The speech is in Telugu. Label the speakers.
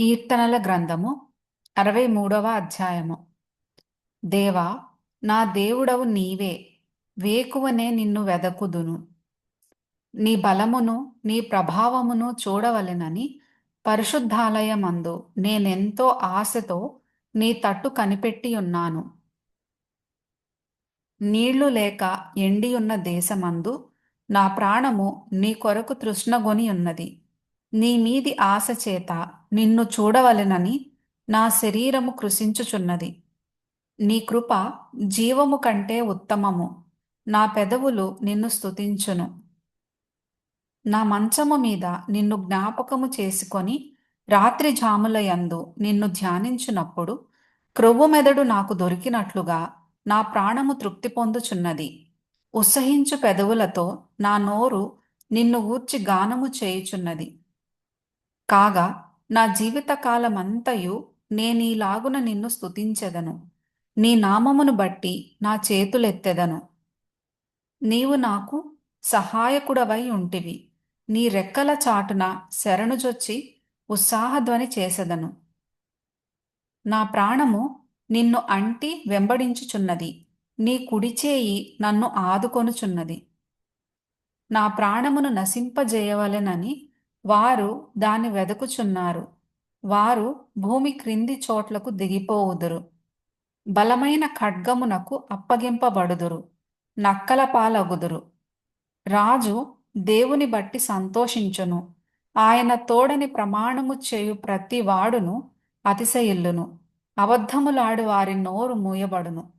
Speaker 1: కీర్తనల గ్రంథము అరవై మూడవ అధ్యాయము. దేవా నా దేవుడవు నీవే వేకువనే నిన్ను వెదకుదును. నీ బలమును నీ ప్రభావమును చూడవలెనని పరిశుద్ధాలయమందు నేనెంతో ఆశతో నీ తట్టు కనిపెట్టి ఉన్నాను. నీళ్ళు లేక ఎండియున్న దేశమందు నా ప్రాణము నీ కొరకు తృష్ణగొని ఉన్నది నీ మీది ఆశ చేత నిన్ను చూడవలెనని నా శరీరము కృషించుచున్నది నీ కృప జీవము కంటే ఉత్తమము. నా పెదవులు నిన్ను స్తుతించును. నా మంచము మీద నిన్ను జ్ఞాపకము చేసుకొని రాత్రి జాములయందు నిన్ను ధ్యానించునప్పుడు క్రొవ్వు మెదడు నాకు దొరికినట్లుగా నా ప్రాణము తృప్తి పొందుచున్నది. ఉత్సహించు పెదవులతో నా నోరు నిన్ను ఊర్చి గానము చేయుచున్నది. కాగా నా జీవితకాలమంతయు నేనీలాగున నిన్ను స్తుతించెదను. నీ నామమును బట్టి నా చేతులెత్తెదను. నీవు నాకు సహాయకుడవై ఉంటివి నీ రెక్కల చాటున శరణుజొచ్చి ఉత్సాహధ్వని చేసెదను. నా ప్రాణము నిన్ను అంటి వెంబడించుచున్నది. నీ కుడిచేయి నన్ను ఆదుకొనుచున్నది. నా ప్రాణమును నశింపజేయవలెనని వారు దాన్ని వెదకుచున్నారు. వారు భూమి క్రింది చోట్లకు దిగిపోవుదురు. బలమైన ఖడ్గమునకు అప్పగింపబడుదురు. నక్కల పాలగుదురు. రాజు దేవుని బట్టి సంతోషించును. ఆయన తోడని ప్రమాణము చేయు ప్రతి వాడును అతిశయిల్లును. అబద్ధములాడు వారి నోరు మూయబడును.